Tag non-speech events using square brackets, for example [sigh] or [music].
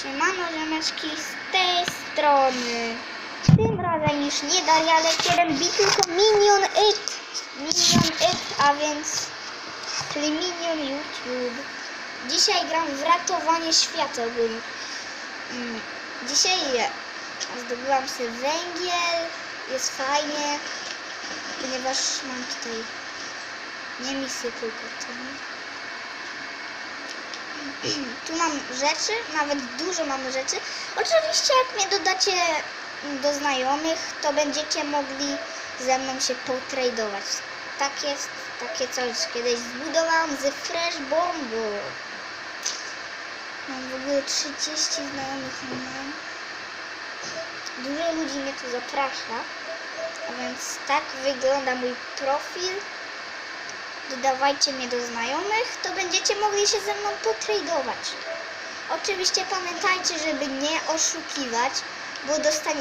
Siemano ziomeczki z tej strony. Tym razem już nie Darialek 1B, tylko Minion It. Minion It, a więc... Czyli Minion YouTube. Dzisiaj gram w ratowanie świata ogólnie. Mm, Dzisiaj zdobyłam sobie węgiel. Jest fajnie. Ponieważ mam tutaj... Nie misję tylko, to nie? [clears throat] Tu mam rzeczy, nawet dużo mamy rzeczy. Oczywiście jak mnie dodacie do znajomych, to będziecie mogli ze mną się potradować. Tak jest, takie coś kiedyś zbudowałam ze Fresh Bombu. Mam w ogóle 30 znajomych online. Dużo ludzi mnie tu zaprasza. A więc tak wygląda mój profil dodawajcie mnie do znajomych, to będziecie mogli się ze mną potradować. Oczywiście pamiętajcie, żeby nie oszukiwać, bo dostaniecie